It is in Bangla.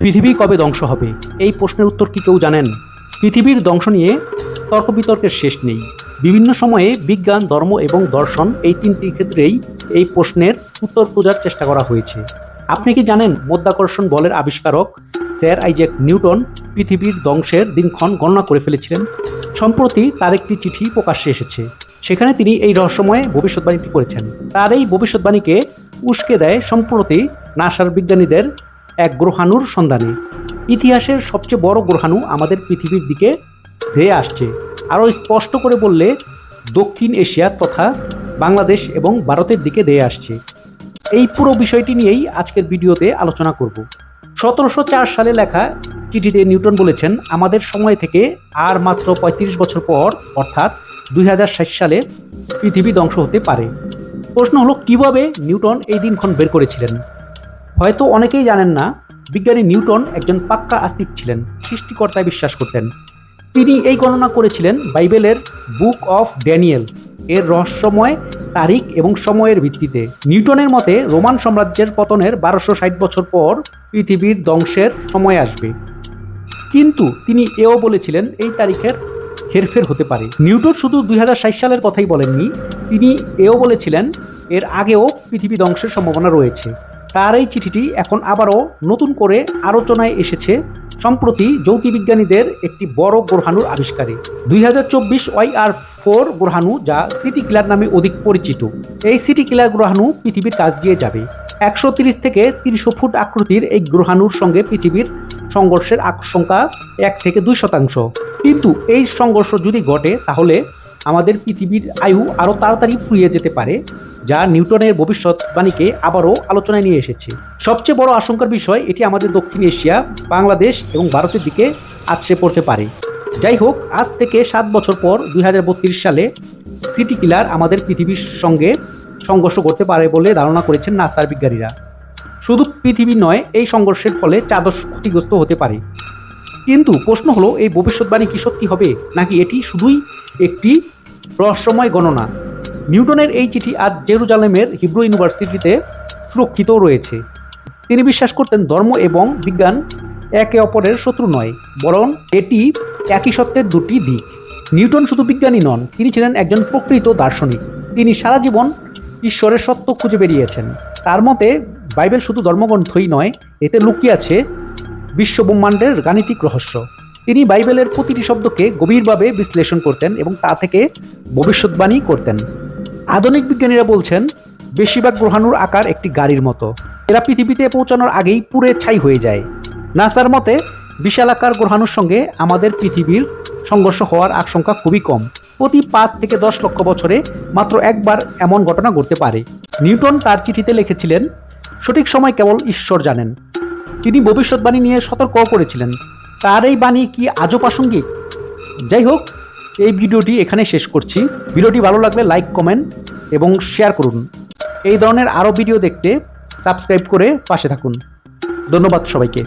পৃথিবী কবে ধ্বংস হবে? এই প্রশ্নের উত্তর কি কেউ জানেন? পৃথিবীর ধ্বংস নিয়ে তর্ক বিতর্কের শেষ নেই। বিভিন্ন সময়ে বিজ্ঞান, ধর্ম এবং দর্শন এই তিনটি ক্ষেত্রেই এই প্রশ্নের উত্তর খোঁজার চেষ্টা করা হয়েছে। আপনি কি জানেন মধ্যাকর্ষণ বলের আবিষ্কারক স্যার আইজ্যাক নিউটন পৃথিবীর ধ্বংসের দিনক্ষণ গণনা করে ফেলেছিলেন? সম্প্রতি তার একটি চিঠি প্রকাশ্যে এসেছে। সেখানে তিনি এই রহস্যময় ভবিষ্যৎবাণীটি করেছেন। তার এই ভবিষ্যৎবাণীকে উস্কে দেয় সম্প্রতি নাসার বিজ্ঞানীদের এক গ্রহাণুর সন্ধানে। ইতিহাসের সবচেয়ে বড় গ্রহাণু আমাদের পৃথিবীর দিকে ধেয়ে আসছে। আরও স্পষ্ট করে বললে, দক্ষিণ এশিয়া তথা বাংলাদেশ এবং ভারতের দিকে ধেয়ে আসছে। এই পুরো বিষয়টি নিয়েই আজকের ভিডিওতে আলোচনা করব। সতেরোশো চার সালে লেখা চিঠিতে নিউটন বলেছেন, আমাদের সময় থেকে আর মাত্র ৩৫ বছর পর, অর্থাৎ দুই সালে, পৃথিবী ধ্বংস হতে পারে। প্রশ্ন হলো, কীভাবে নিউটন এই দিনক্ষণ বের করেছিলেন? হয়তো অনেকেই জানেন না, বিজ্ঞানী নিউটন একজন পাক্কা আস্তিক ছিলেন, সৃষ্টিকর্তায় বিশ্বাস করতেন। তিনি এই গণনা করেছিলেন বাইবেলের বুক অফ ড্যানিয়েল, এর রহস্যময় তারিখ এবং সময়ের ভিত্তিতে। নিউটনের মতে, রোমান সাম্রাজ্যের পতনের বারোশো ষাট বছর পর পৃথিবীর ধ্বংসের সময় আসবে। কিন্তু তিনি এও বলেছিলেন এই তারিখের হেরফের হতে পারে। নিউটন শুধু দুই সালের কথাই বলেননি, তিনি এও বলেছিলেন, এর আগেও পৃথিবী ধ্বংসের সম্ভাবনা রয়েছে। তার এই চিঠিটি এখন আবারও নতুন করে আলোচনায় এসেছে সম্প্রতি জ্যোতির্বিজ্ঞানীদের একটি বড় গ্রহাণুর আবিষ্কারে। দুই হাজার চব্বিশ ওয়াই আর ফোর গ্রহাণু যা সিটি কিলার নামে অধিক পরিচিত। এই সিটি কিলার গ্রহাণু পৃথিবীর কাছ দিয়ে যাবে। একশো তিরিশ থেকে তিনশো ফুট আকৃতির এই গ্রহাণুর সঙ্গে পৃথিবীর সংঘর্ষের আশঙ্কা এক থেকে দুই শতাংশ। কিন্তু এই সংঘর্ষ যদি ঘটে, তাহলে আমাদের পৃথিবীর আয়ু আরও তাড়াতাড়ি ফুরিয়ে যেতে পারে, যা নিউটনের ভবিষ্যৎবাণীকে আবারও আলোচনায় নিয়ে এসেছে। সবচেয়ে বড় আশঙ্কার বিষয়, এটি আমাদের দক্ষিণ এশিয়া, বাংলাদেশ এবং ভারতের দিকে আছড়ে পড়তে পারে। যাই হোক, আজ থেকে সাত বছর পর দু হাজার বত্রিশ সালে সিটি কিলার আমাদের পৃথিবীর সঙ্গে সংঘর্ষ করতে পারে বলে ধারণা করেছেন নাসার বিজ্ঞানীরা। শুধু পৃথিবী নয়, এই সংঘর্ষের ফলে চাঁদশ ক্ষতিগ্রস্ত হতে পারে। কিন্তু প্রশ্ন হলো, এই ভবিষ্যৎবাণী কি সত্যি হবে? নাকি এটি শুধুই একটি রহস্যময় গণনা। নিউটনের এই চিঠি আজ জেরুজালেমের হিব্রু ইউনিভার্সিটিতে সুরক্ষিত রয়েছে। তিনি বিশ্বাস করতেন ধর্ম এবং বিজ্ঞান একে অপরের শত্রু নয়, বরং এটি একই সত্যের দুটি দিক। নিউটন শুধু বিজ্ঞানী নন, তিনি ছিলেন একজন প্রকৃত দার্শনিক। তিনি সারা জীবন ঈশ্বরের সত্য খুঁজে বেরিয়েছেন। তার মতে, বাইবেল শুধু ধর্মগ্রন্থই নয়, এতে লুকিয়ে আছে বিশ্বব্রহ্মাণ্ডের গাণিতিক রহস্য। তিনি বাইবেলের প্রতিটি শব্দকে গভীরভাবে বিশ্লেষণ করতেন এবং তা থেকে ভবিষ্যৎবাণী করতেন। আধুনিক বিজ্ঞানীরা বলছেন, বেশিরভাগ গ্রহাণুর আকার একটি গাড়ির মতো। এরা পৃথিবীতে পৌঁছানোর আগেই পুড়ে ছাই হয়ে যায়। নাসার মতে, বিশালাকার গ্রহাণুর সঙ্গে আমাদের পৃথিবীর সংঘর্ষ হওয়ার আশঙ্কা খুবই কম। প্রতি পাঁচ থেকে দশ লক্ষ বছরে মাত্র একবার এমন ঘটনা ঘটতে পারে। নিউটন তার চিঠিতে লিখেছিলেন, সঠিক সময় কেবল ঈশ্বর জানেন। তিনি ভবিষ্যৎবাণী নিয়ে সতর্কও করেছিলেন। তার এই বাণী কি আজও প্রাসঙ্গিক যাই হোক এই ভিডিওটি এখানে শেষ করছি। ভিডিওটি ভালো লাগলে লাইক কমেন্ট এবং শেয়ার করুন। এই ধরনের আরও ভিডিও দেখতে সাবস্ক্রাইব করে পাশে থাকুন। ধন্যবাদ সবাইকে।